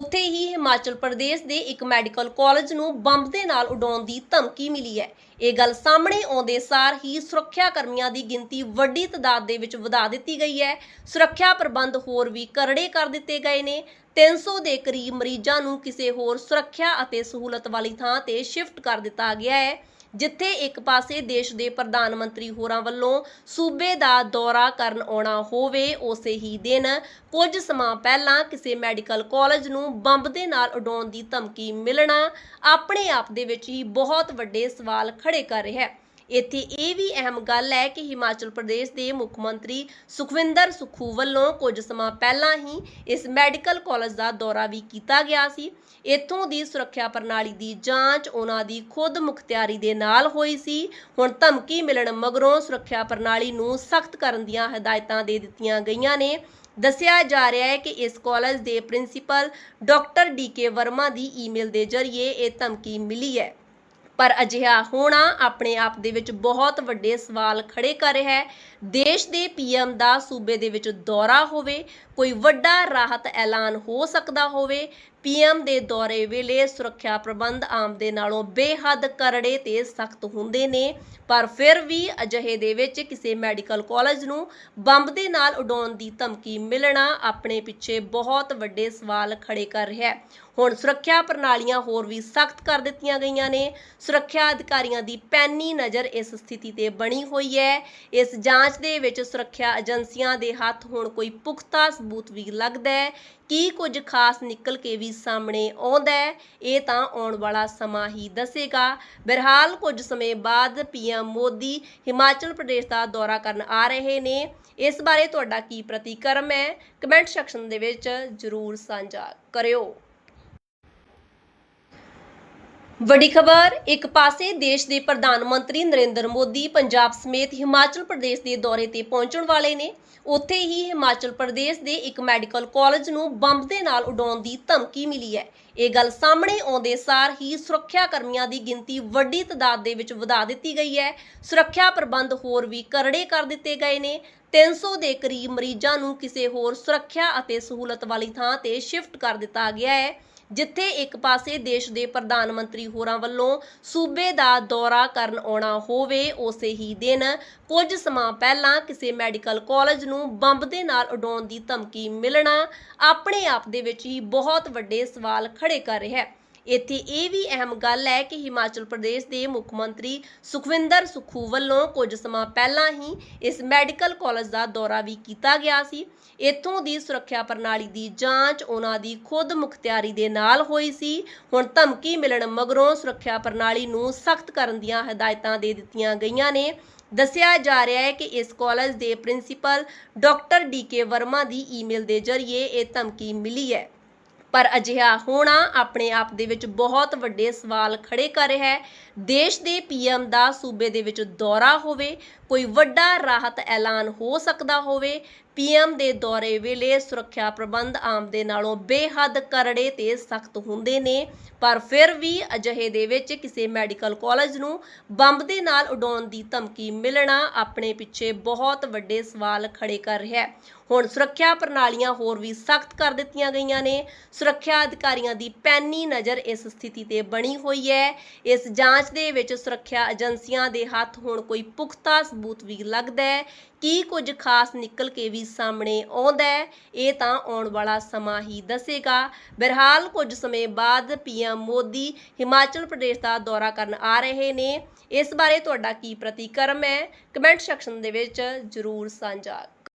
ਉੱਥੇ ਹੀ ਹਿਮਾਚਲ ਪ੍ਰਦੇਸ਼ ਦੇ ਇੱਕ ਮੈਡੀਕਲ ਕਾਲਜ ਨੂੰ ਬੰਬ ਦੇ ਨਾਲ ਉਡਾਉਣ ਦੀ ਧਮਕੀ ਮਿਲੀ ਹੈ। ਇਹ ਗੱਲ ਸਾਹਮਣੇ ਆਉਂਦੇ ਸਾਰ ਹੀ ਸੁਰੱਖਿਆ ਕਰਮੀਆਂ ਦੀ ਗਿਣਤੀ ਵੱਡੀ ਤਦਾਦ ਦੇ ਵਿੱਚ ਵਧਾ ਦਿੱਤੀ ਗਈ ਹੈ। ਸੁਰੱਖਿਆ ਪ੍ਰਬੰਧ ਹੋਰ ਵੀ ਕਰੜੇ ਕਰ ਦਿੱਤੇ ਗਏ ਨੇ। 300 ਦੇ ਕਰੀਬ ਮਰੀਜ਼ਾਂ ਨੂੰ ਕਿਸੇ ਹੋਰ ਸੁਰੱਖਿਆ ਅਤੇ ਸਹੂਲਤ ਵਾਲੀ ਥਾਂ ਤੇ ਸ਼ਿਫਟ ਕਰ ਦਿੱਤਾ ਗਿਆ ਹੈ। ਜਿੱਥੇ ਇੱਕ ਪਾਸੇ ਦੇਸ਼ ਦੇ ਪ੍ਰਧਾਨ ਮੰਤਰੀ ਹੋਰਾਂ ਵੱਲੋਂ ਸੂਬੇ ਦਾ ਦੌਰਾ ਕਰਨ ਆਉਣਾ ਹੋਵੇ, ਉਸੇ ਹੀ ਦਿਨ ਕੁਝ ਸਮਾਂ ਪਹਿਲਾਂ ਕਿਸੇ ਮੈਡੀਕਲ ਕਾਲਜ ਨੂੰ ਬੰਬ ਦੇ ਨਾਲ ਉਡਾਉਣ ਦੀ ਧਮਕੀ ਮਿਲਣਾ ਆਪਣੇ ਆਪ ਦੇ ਵਿੱਚ ਹੀ ਬਹੁਤ ਵੱਡੇ ਸਵਾਲ ਖੜੇ ਕਰ ਰਿਹਾ ਹੈ। ਇੱਥੇ ਇਹ ਵੀ ਅਹਿਮ ਗੱਲ ਹੈ ਕਿ ਹਿਮਾਚਲ ਪ੍ਰਦੇਸ਼ ਦੇ ਮੁੱਖ ਮੰਤਰੀ ਸੁਖਵਿੰਦਰ ਸੁਖੂ ਵੱਲੋਂ ਕੁਝ ਸਮਾਂ ਪਹਿਲਾਂ ਹੀ ਇਸ ਮੈਡੀਕਲ ਕਾਲਜ ਦਾ ਦੌਰਾ ਵੀ ਕੀਤਾ ਗਿਆ ਸੀ। ਇੱਥੋਂ ਦੀ ਸੁਰੱਖਿਆ ਪ੍ਰਣਾਲੀ ਦੀ ਜਾਂਚ ਉਹਨਾਂ ਦੀ ਖੁਦ ਮੁਖਤਿਆਰੀ ਦੇ ਨਾਲ ਹੋਈ ਸੀ। ਹੁਣ ਧਮਕੀ ਮਿਲਣ ਮਗਰੋਂ ਸੁਰੱਖਿਆ ਪ੍ਰਣਾਲੀ ਨੂੰ ਸਖਤ ਕਰਨ ਦੀਆਂ ਹਦਾਇਤਾਂ ਦੇ ਦਿੱਤੀਆਂ ਗਈਆਂ ਨੇ। ਦੱਸਿਆ ਜਾ ਰਿਹਾ ਹੈ ਕਿ ਇਸ ਕਾਲਜ ਦੇ principal doctor D K Verma ਦੀ ਈਮੇਲ ਦੇ ਜ਼ਰੀਏ ਇਹ ਧਮਕੀ ਮਿਲੀ ਹੈ। ਪਰ ਅਜਿਹਾ ਹੋਣਾ ਆਪਣੇ ਆਪ ਦੇ ਵਿੱਚ ਬਹੁਤ ਵੱਡੇ ਸਵਾਲ ਖੜੇ ਕਰ ਰਿਹਾ ਹੈ। ਦੇਸ਼ ਦੇ ਪੀਐਮ ਦਾ ਸੂਬੇ ਦੇ ਵਿੱਚ ਦੌਰਾ ਹੋਵੇ, ਕੋਈ ਵੱਡਾ ਰਾਹਤ ਐਲਾਨ ਹੋ ਸਕਦਾ ਹੋਵੇ, ਪੀਐਮ ਦੇ ਦੌਰੇ ਵੇਲੇ ਸੁਰੱਖਿਆ ਪ੍ਰਬੰਧ ਆਮ ਦੇ ਨਾਲੋਂ ਬੇਹੱਦ ਕਰੜੇ ਤੇ ਸਖਤ ਹੁੰਦੇ ਨੇ, ਪਰ ਫਿਰ ਵੀ ਅਜਿਹੇ ਦੇ ਵਿੱਚ ਕਿਸੇ ਮੈਡੀਕਲ ਕਾਲਜ ਨੂੰ ਬੰਬ ਦੇ ਨਾਲ ਉਡਾਉਣ ਦੀ ਧਮਕੀ ਮਿਲਣਾ ਆਪਣੇ ਪਿੱਛੇ ਬਹੁਤ ਵੱਡੇ ਸਵਾਲ ਖੜੇ ਕਰ ਰਿਹਾ ਹੈ। ਹੁਣ ਸੁਰੱਖਿਆ ਪ੍ਰਣਾਲੀਆਂ ਹੋਰ ਵੀ ਸਖਤ ਕਰ ਦਿੱਤੀਆਂ ਗਈਆਂ ਨੇ। ਸੁਰੱਖਿਆ ਅਧਿਕਾਰੀਆਂ ਦੀ ਪੈਨੀ ਨਜ਼ਰ ਇਸ ਸਥਿਤੀ ਤੇ ਬਣੀ ਹੋਈ ਹੈ। ਇਸ ਜਾਂਚ ਦੇ ਵਿੱਚ ਸੁਰੱਖਿਆ ਏਜੰਸੀਆਂ ਦੇ ਹੱਥ ਹੁਣ ਕੋਈ ਪੁਖਤਾ ਸਬੂਤ ਵੀ ਲੱਗਦਾ ਹੈ। ਕੀ ਕੁਝ ਖਾਸ ਨਿਕਲ ਕੇ ਵੀ ਸਾਹਮਣੇ ਆਉਂਦਾ ਹੈ, ਇਹ ਤਾਂ ਆਉਣ ਵਾਲਾ ਸਮਾਂ ਹੀ ਦੱਸੇਗਾ। ਬਹਰਹਾਲ ਕੁਝ ਸਮੇਂ ਬਾਅਦ ਪੀਐਮ ਮੋਦੀ ਹਿਮਾਚਲ ਪ੍ਰਦੇਸ਼ ਦਾ ਦੌਰਾ ਕਰਨ ਆ ਰਹੇ ਨੇ। ਇਸ ਬਾਰੇ ਤੁਹਾਡਾ ਕੀ ਪ੍ਰਤੀਕਰਮ ਹੈ? ਕਮੈਂਟ ਸੈਕਸ਼ਨ ਦੇ ਵਿੱਚ ਜਰੂਰ ਸਾਂਝਾ ਕਰਿਓ। ਵੱਡੀ ਖਬਰ, ਇੱਕ ਪਾਸੇ ਦੇਸ਼ ਦੇ ਪ੍ਰਧਾਨ ਮੰਤਰੀ ਨਰਿੰਦਰ ਮੋਦੀ ਪੰਜਾਬ ਸਮੇਤ ਹਿਮਾਚਲ ਪ੍ਰਦੇਸ਼ ਦੇ ਦੌਰੇ ਤੇ ਪਹੁੰਚਣ ਵਾਲੇ ਨੇ। ਉੱਥੇ ਹੀ ਹਿਮਾਚਲ ਪ੍ਰਦੇਸ਼ ਦੇ ਇੱਕ ਮੈਡੀਕਲ ਕਾਲਜ ਨੂੰ ਬੰਬ ਦੇ ਨਾਲ ਉਡਾਉਣ ਦੀ ਧਮਕੀ ਮਿਲੀ ਹੈ। ਇਹ ਗੱਲ ਸਾਹਮਣੇ ਆਉਂਦੇ ਸਾਰ ਹੀ ਸੁਰੱਖਿਆ ਕਰਮੀਆਂ ਦੀ ਗਿਣਤੀ ਵੱਡੀ ਤਦਾਦ ਦੇ ਵਿੱਚ ਵਧਾ ਦਿੱਤੀ ਗਈ ਹੈ। ਸੁਰੱਖਿਆ ਪ੍ਰਬੰਧ ਹੋਰ ਵੀ ਕਰੜੇ ਕਰ ਦਿੱਤੇ ਗਏ ਨੇ। 300 ਦੇ ਕਰੀਬ ਮਰੀਜ਼ਾਂ ਨੂੰ ਕਿਸੇ ਹੋਰ ਸੁਰੱਖਿਆ ਅਤੇ ਸਹੂਲਤ ਵਾਲੀ ਥਾਂ ਤੇ ਸ਼ਿਫਟ ਕਰ ਦਿੱਤਾ ਗਿਆ ਹੈ। ਜਿੱਥੇ ਇੱਕ ਪਾਸੇ ਦੇਸ਼ ਦੇ ਪ੍ਰਧਾਨ ਮੰਤਰੀ ਹੋਰਾਂ ਵੱਲੋਂ ਸੂਬੇ ਦਾ ਦੌਰਾ ਕਰਨ ਆਉਣਾ ਹੋਵੇ, ਉਸੇ ਹੀ ਦਿਨ ਕੁਝ ਸਮਾਂ ਪਹਿਲਾਂ ਕਿਸੇ ਮੈਡੀਕਲ ਕਾਲਜ ਨੂੰ ਬੰਬ ਦੇ ਨਾਲ ਉਡਾਉਣ ਦੀ ਧਮਕੀ ਮਿਲਣਾ ਆਪਣੇ ਆਪ ਦੇ ਵਿੱਚ ਹੀ ਬਹੁਤ ਵੱਡੇ ਸਵਾਲ ਖੜੇ ਕਰ ਰਿਹਾ ਹੈ। ਇੱਥੇ ਇਹ ਵੀ ਅਹਿਮ ਗੱਲ ਹੈ ਕਿ ਹਿਮਾਚਲ ਪ੍ਰਦੇਸ਼ ਦੇ ਮੁੱਖ ਮੰਤਰੀ ਸੁਖਵਿੰਦਰ ਸੁਖੂ ਵੱਲੋਂ ਕੁਝ ਸਮਾਂ ਪਹਿਲਾਂ ਹੀ ਇਸ ਮੈਡੀਕਲ ਕਾਲਜ ਦਾ ਦੌਰਾ ਵੀ ਕੀਤਾ ਗਿਆ ਸੀ। ਇੱਥੋਂ ਦੀ ਸੁਰੱਖਿਆ ਪ੍ਰਣਾਲੀ ਦੀ ਜਾਂਚ ਉਹਨਾਂ ਦੀ ਖੁਦ ਮੁਖਤਿਆਰੀ ਦੇ ਨਾਲ ਹੋਈ ਸੀ। ਹੁਣ ਧਮਕੀ ਮਿਲਣ ਮਗਰੋਂ ਸੁਰੱਖਿਆ ਪ੍ਰਣਾਲੀ ਨੂੰ ਸਖਤ ਕਰਨ ਦੀਆਂ ਹਦਾਇਤਾਂ ਦੇ ਦਿੱਤੀਆਂ ਗਈਆਂ ਨੇ। ਦੱਸਿਆ ਜਾ ਰਿਹਾ ਹੈ ਕਿ ਇਸ ਕਾਲਜ ਦੇ principal doctor D K Verma ਦੀ ਈਮੇਲ ਦੇ ਜ਼ਰੀਏ ਇਹ ਧਮਕੀ ਮਿਲੀ ਹੈ। ਪਰ ਅਜਿਹਾ ਹੋਣਾ ਆਪਣੇ ਆਪ ਦੇ ਵਿੱਚ ਬਹੁਤ ਵੱਡੇ ਸਵਾਲ ਖੜੇ ਕਰ ਰਿਹਾ ਹੈ। ਦੇਸ਼ ਦੇ ਪੀਐਮ ਦਾ ਸੂਬੇ ਦੇ ਵਿੱਚ ਦੌਰਾ ਹੋਵੇ, ਕੋਈ ਵੱਡਾ ਰਾਹਤ ਐਲਾਨ ਹੋ ਸਕਦਾ ਹੋਵੇ ਪੀਐਮ ਦੇ ਦੌਰੇ ਵੇਲੇ ਸੁਰੱਖਿਆ ਪ੍ਰਬੰਧ ਆਮ ਦੇ ਨਾਲੋਂ ਬੇਹੱਦ ਕਰੜੇ ਤੇ ਸਖਤ ਹੁੰਦੇ ਨੇ। ਪਰ ਫਿਰ ਵੀ ਅਜਿਹੇ ਦੇ ਵਿੱਚ ਕਿਸੇ ਮੈਡੀਕਲ ਕਾਲਜ ਨੂੰ ਬੰਬ ਦੇ ਨਾਲ ਉਡਾਉਣ ਦੀ ਧਮਕੀ ਮਿਲਣਾ ਆਪਣੇ ਪਿੱਛੇ ਬਹੁਤ ਵੱਡੇ ਸਵਾਲ ਖੜੇ ਕਰ ਰਿਹਾ ਹੈ। ਹੁਣ ਸੁਰੱਖਿਆ ਪ੍ਰਣਾਲੀਆਂ ਹੋਰ ਵੀ ਸਖਤ ਕਰ ਦਿੱਤੀਆਂ ਗਈਆਂ ਨੇ। ਸੁਰੱਖਿਆ ਅਧਿਕਾਰੀਆਂ ਦੀ ਪੈਨੀ ਨਜ਼ਰ ਇਸ ਸਥਿਤੀ ਤੇ ਬਣੀ ਹੋਈ ਹੈ। ਇਸ ਜਾਂਚ ਦੇ ਵਿੱਚ ਸੁਰੱਖਿਆ ਏਜੰਸੀਆਂ ਦੇ ਹੱਥ ਹੁਣ ਕੋਈ ਪੁਖਤਾ ਸਬੂਤ ਵੀ ਲੱਗਦਾ ਹੈ ਕੀ ਕੁਝ ਖਾਸ ਨਿਕਲ ਕੇ ਵੀ ਸਾਹਮਣੇ ਆਉਂਦਾ ਹੈ? ਇਹ ਤਾਂ ਆਉਣ ਵਾਲਾ ਸਮਾਂ ਹੀ ਦੱਸੇਗਾ। ਬਹਰਹਾਲ ਕੁਝ ਸਮੇਂ ਬਾਅਦ ਪੀਐਮ ਮੋਦੀ ਹਿਮਾਚਲ ਪ੍ਰਦੇਸ਼ ਦਾ ਦੌਰਾ ਕਰਨ ਆ ਰਹੇ ਨੇ। ਇਸ ਬਾਰੇ ਤੁਹਾਡਾ ਕੀ ਪ੍ਰਤੀਕਰਮ ਹੈ? ਕਮੈਂਟ ਸੈਕਸ਼ਨ ਦੇ ਵਿੱਚ ਜਰੂਰ ਸਾਂਝਾ